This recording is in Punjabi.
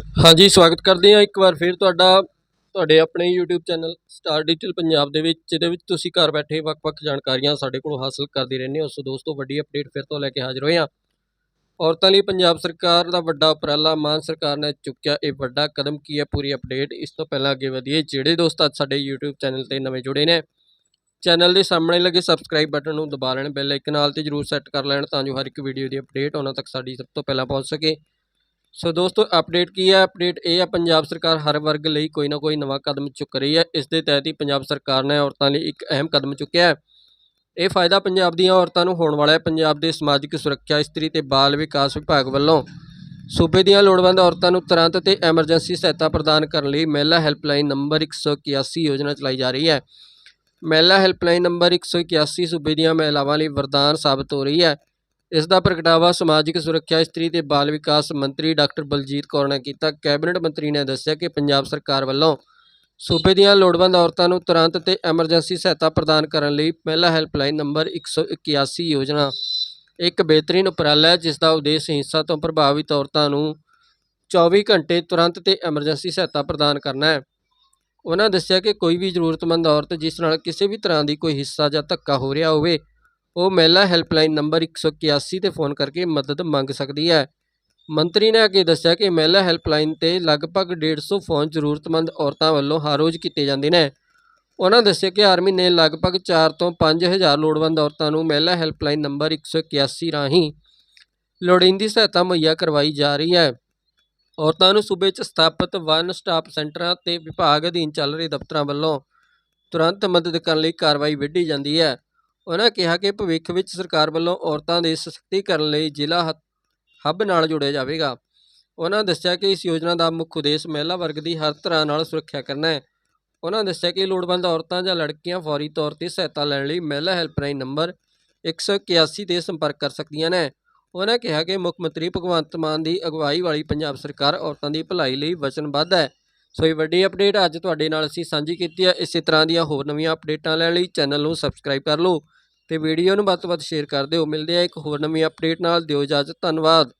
ਹਾਂਜੀ, ਸਵਾਗਤ ਕਰਦੇ ਹਾਂ ਇੱਕ ਵਾਰ ਫਿਰ ਤੁਹਾਡਾ, ਤੁਹਾਡੇ ਆਪਣੇ YouTube channel Star Digital Punjab ਦੇ ਵਿੱਚ, ਜਿਹਦੇ ਵਿੱਚ ਤੁਸੀਂ ਘਰ ਬੈਠੇ ਵੱਖ-ਵੱਖ ਜਾਣਕਾਰੀਆਂ ਸਾਡੇ ਕੋਲੋਂ ਹਾਸਲ ਕਰਦੇ ਰਹਿੰਦੇ ਹੋ। ਸੋ ਦੋਸਤੋ, ਵੱਡੀ ਅਪਡੇਟ ਫਿਰ ਤੋਂ ਲੈ ਕੇ ਹਾਜ਼ਰ ਹੋਏ ਹਾਂ। ਔਰਤਾਂ ਲਈ ਪੰਜਾਬ ਸਰਕਾਰ ਦਾ ਵੱਡਾ ਉਪਰਾਲਾ, ਮਾਨ ਸਰਕਾਰ ਨੇ ਚੁੱਕਿਆ ਇਹ ਵੱਡਾ ਕਦਮ ਕੀ ਹੈ ਪੂਰੀ ਅਪਡੇਟ ਇਸ ਤੋਂ ਪਹਿਲਾਂ ਅੱਗੇ ਵਧੀਏ, ਜਿਹੜੇ ਦੋਸਤ ਅੱਜ ਸਾਡੇ YouTube ਚੈਨਲ ਤੇ ਨਵੇਂ ਜੁੜੇ ਨੇ, ਚੈਨਲ ਦੇ ਸਾਹਮਣੇ ਲੱਗੇ ਸਬਸਕ੍ਰਾਈਬ ਬਟਨ ਨੂੰ ਦਬਾ ਲੈਣ ਬੈਲ ਆਈਕਨ ਨਾਲ ਤੇ ਜਰੂਰ ਸੈੱਟ ਕਰ ਲੈਣ, ਤਾਂ ਜੋ ਹਰ ਇੱਕ ਵੀਡੀਓ ਦੀ ਅਪਡੇਟ ਉਹਨਾਂ ਤੱਕ ਸਾਡੀ ਸਭ ਤੋਂ ਪਹਿਲਾਂ ਪਹੁੰਚ ਸਕੇ। ਸੋ ਦੋਸਤੋ ਅਪਡੇਟ ਕੀ ਹੈ? ਅਪਡੇਟ ਇਹ ਹੈ, ਪੰਜਾਬ ਸਰਕਾਰ ਹਰ ਵਰਗ ਲਈ ਕੋਈ ਨਾ ਕੋਈ ਨਵਾਂ ਕਦਮ ਚੁੱਕ ਰਹੀ ਹੈ। ਇਸ ਦੇ ਤਹਿਤ ਹੀ ਪੰਜਾਬ ਸਰਕਾਰ ਨੇ ਔਰਤਾਂ ਲਈ ਇੱਕ ਅਹਿਮ ਕਦਮ ਚੁੱਕਿਆ ਹੈ। ਇਹ ਫਾਇਦਾ ਪੰਜਾਬ ਦੀਆਂ ਔਰਤਾਂ ਨੂੰ ਹੋਣ ਵਾਲਾ ਹੈ। ਪੰਜਾਬ ਦੇ ਸਮਾਜਿਕ ਸੁਰੱਖਿਆ, ਇਸਤਰੀ ਤੇ ਬਾਲ ਵਿਕਾਸ ਵਿਭਾਗ ਵੱਲੋਂ ਸੂਬੇ ਦੀਆਂ ਲੋੜਵੰਦ ਔਰਤਾਂ ਨੂੰ ਤੁਰੰਤ ਤੇ ਐਮਰਜੈਂਸੀ ਸਹਾਇਤਾ ਪ੍ਰਦਾਨ ਕਰਨ ਲਈ ਮਹਿਲਾ ਹੈਲਪਲਾਈਨ ਨੰਬਰ 181 ਯੋਜਨਾ ਚਲਾਈ ਜਾ ਰਹੀ ਹੈ। ਮਹਿਲਾ ਹੈਲਪਲਾਈਨ ਨੰਬਰ 181 ਸੂਬੇ ਦੀਆਂ ਮਹਿਲਾਵਾਂ ਲਈ ਵਰਦਾਨ ਸਾਬਤ ਹੋ ਰਹੀ ਹੈ। ਇਸ ਦਾ ਪ੍ਰਗਟਾਵਾ ਸਮਾਜਿਕ ਸੁਰੱਖਿਆ, ਇਸਤਰੀ ਤੇ ਬਾਲ ਵਿਕਾਸ ਮੰਤਰੀ ਡਾਕਟਰ ਬਲਜੀਤ ਕੌਰ ਨੇ ਕੀਤਾ। ਕੈਬਨਿਟ ਮੰਤਰੀ ਨੇ ਦੱਸਿਆ ਕਿ ਪੰਜਾਬ ਸਰਕਾਰ ਵੱਲੋਂ ਸੂਬੇ ਦੀਆਂ ਲੋੜਵੰਦ ਔਰਤਾਂ ਨੂੰ ਤੁਰੰਤ ਤੇ ਐਮਰਜੈਂਸੀ ਸਹਾਇਤਾ ਪ੍ਰਦਾਨ ਕਰਨ ਲਈ ਪਹਿਲਾ ਹੈਲਪਲਾਈਨ ਨੰਬਰ 181 ਯੋਜਨਾ, ਇੱਕ ਬਿਹਤਰੀਨ ਉਪਰਾਲਾ ਹੈ, ਜਿਸ ਦਾ ਉਦੇਸ਼ ਹਿੰਸਾ ਤੋਂ ਪ੍ਰਭਾਵਿਤ ਔਰਤਾਂ ਨੂੰ 24 ਘੰਟੇ ਤੁਰੰਤ ਤੇ ਐਮਰਜੈਂਸੀ ਸਹਾਇਤਾ ਪ੍ਰਦਾਨ ਕਰਨਾ ਹੈ। ਉਹਨਾਂ ਦੱਸਿਆ ਕਿ ਕੋਈ ਵੀ ਜ਼ਰੂਰਤਮੰਦ ਔਰਤ ਜਿਸ ਨਾਲ ਕਿਸੇ ਵੀ ਤਰ੍ਹਾਂ ਦੀ ਕੋਈ ਹਿੱਸਾ ਜਾਂ ਧੱਕਾ ਹੋ ਰਿਹਾ ਹੋਵੇ ਉਹ ਮਹਿਲਾ ਹੈਲਪਲਾਈਨ ਨੰਬਰ 181 ਤੇ ਫੋਨ ਕਰਕੇ ਮਦਦ ਮੰਗ ਸਕਦੀ ਹੈ। ਮੰਤਰੀ ਨੇ ਅੱਗੇ ਦੱਸਿਆ ਕਿ ਮਹਿਲਾ ਹੈਲਪਲਾਈਨ ਤੇ ਲਗਭਗ 150 ਫੋਨ ਜ਼ਰੂਰਤਮੰਦ ਔਰਤਾਂ ਵੱਲੋਂ ਹਰ ਰੋਜ਼ ਕੀਤੇ ਜਾਂਦੇ ਨੇ। ਉਹਨਾਂ ਦੱਸਿਆ ਕਿ ਹਰ ਮਹੀਨੇ ਲਗਭਗ 4 ਤੋਂ 5000 ਲੋੜਵੰਦ ਔਰਤਾਂ ਨੂੰ ਮਹਿਲਾ ਹੈਲਪਲਾਈਨ ਨੰਬਰ 181 ਰਾਹੀਂ ਲੋੜੀਂਦੀ ਸਹਾਇਤਾ ਮੁਹੱਈਆ ਕਰਵਾਈ ਜਾ ਰਹੀ ਹੈ। ਔਰਤਾਂ ਨੂੰ ਸੂਬੇ 'ਚ ਸਥਾਪਿਤ ਵਨ ਸਟਾਪ ਸੈਂਟਰਾਂ ਤੇ ਵਿਭਾਗ ਅਧੀਨ ਚੱਲ ਰਹੇ ਦਫ਼ਤਰਾਂ ਵੱਲੋਂ ਤੁਰੰਤ ਮਦਦ ਕਰਨ ਲਈ ਕਾਰਵਾਈ ਵਿੱਢੀ ਜਾਂਦੀ ਹੈ। ਉਹਨਾਂ ਕਿਹਾ ਕਿ ਭਵਿੱਖ ਵਿੱਚ ਸਰਕਾਰ ਵੱਲੋਂ ਔਰਤਾਂ ਦੇ ਸਸ਼ਕਤੀਕਰਨ ਲਈ ਜ਼ਿਲ੍ਹਾ ਹੱਬ ਨਾਲ ਜੋੜਿਆ ਜਾਵੇਗਾ। ਉਹਨਾਂ ਦੱਸਿਆ ਕਿ ਇਸ ਯੋਜਨਾ ਦਾ ਮੁੱਖ ਉਦੇਸ਼ ਮਹਿਲਾ ਵਰਗ ਦੀ ਹਰ ਤਰ੍ਹਾਂ ਨਾਲ ਸੁਰੱਖਿਆ ਕਰਨਾ ਹੈ। ਉਹਨਾਂ ਦੱਸਿਆ ਕਿ ਲੋੜਵੰਦ ਔਰਤਾਂ ਜਾਂ ਲੜਕੀਆਂ ਫੌਰੀ ਤੌਰ ਤੇ ਸਹਾਇਤਾ ਲੈਣ ਲਈ ਮਹਿਲਾ ਹੈਲਪਲਾਈਨ ਨੰਬਰ 181 ਤੇ ਸੰਪਰਕ ਕਰ ਸਕਦੀਆਂ ਨੇ। ਉਹਨਾਂ ਕਿਹਾ ਕਿ ਮੁੱਖ ਮੰਤਰੀ ਭਗਵੰਤ ਮਾਨ ਦੀ ਅਗਵਾਈ ਵਾਲੀ ਪੰਜਾਬ ਸਰਕਾਰ ਔਰਤਾਂ ਦੀ ਭਲਾਈ ਲਈ ਵਚਨਬੱਧ ਹੈ। ਸੋ ਇਹ ਵੱਡੀ ਅਪਡੇਟ ਅੱਜ ਤੁਹਾਡੇ ਨਾਲ ਅਸੀਂ ਸਾਂਝੀ ਕੀਤੀ ਹੈ। ਇਸੇ ਤਰ੍ਹਾਂ ਦੀਆਂ ਹੋਰ ਨਵੀਆਂ ਅਪਡੇਟਾਂ ਲੈਣ ਲਈ ਚੈਨਲ ਨੂੰ ਸਬਸਕ੍ਰਾਈਬ ਕਰ ਲਓ ਤੇ ਵੀਡੀਓ ਨੂੰ ਵੱਧ ਤੋਂ ਵੱਧ ਸ਼ੇਅਰ ਕਰ ਦਿਓ। ਮਿਲਦੇ ਆ ਇੱਕ ਹੋਰ ਨਵੀਂ ਅਪਡੇਟ ਨਾਲ। ਦਿਓ ਇਜਾਜ਼ਤ। ਧੰਨਵਾਦ।